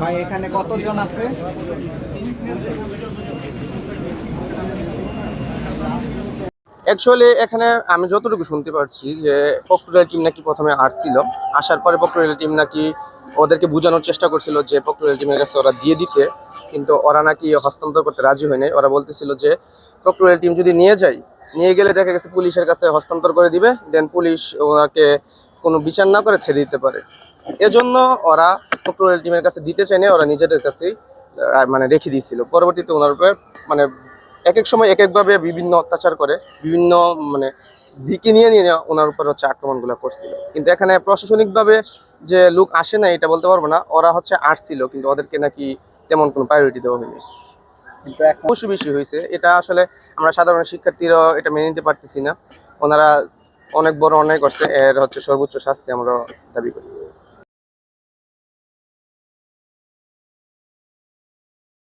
ভাই, এখানে কতজন আছে? অ্যাকচুয়ালি এখানে আমি যতটুকু শুনতে পারছি যে পক্টোরিয়াল টিম নাকি প্রথমে আসছিল। আসার পরে পক্টোরিয়াল টিম নাকি ওদেরকে বোঝানোর চেষ্টা করছিল যে পক্টোরিয়াল টিমের কাছে ওরা দিয়ে দিতে। কিন্তু ওরা নাকি হস্তান্তর করতে রাজি হয়নি। ওরা বলতেছিল যে পক্টোরিয়াল টিম যদি নিয়ে যায়, নিয়ে গেলে দেখা গেছে পুলিশের কাছে হস্তান্তর করে দিবে, দেন পুলিশ ওনাকে কোনো বিচার না করে ছেড়ে দিতে পারে। এজন্য ওরা পক্টোরিয়াল টিমের কাছে দিতে চায়নি, ওরা নিজেদের কাছেই মানে রেখে দিয়েছিল। পরবর্তীতে ওনার উপরে মানে এক এক সময় এক একভাবে বিভিন্ন অত্যাচার করে, বিভিন্ন মানে দিকে নিয়ে নিয়ে ওনার উপর হচ্ছে আক্রমণগুলো করছিল। কিন্তু এখানে প্রশাসনিকভাবে যে লোক আসে না এটা বলতে পারব না। ওরা হচ্ছে আসছিল কিন্তু ওদেরকে নাকি তেমন কোনো প্রায়োরিটি দেওয়া হয়নি। খুশি পশু বেশি হয়েছে। এটা আসলে আমরা সাধারণ শিক্ষার্থীরাও এটা মেনে নিতে পারতেছি না। ওনারা অনেক বড় অনেক করছে। এর হচ্ছে সর্বোচ্চ শাস্তি আমরা দাবি করি।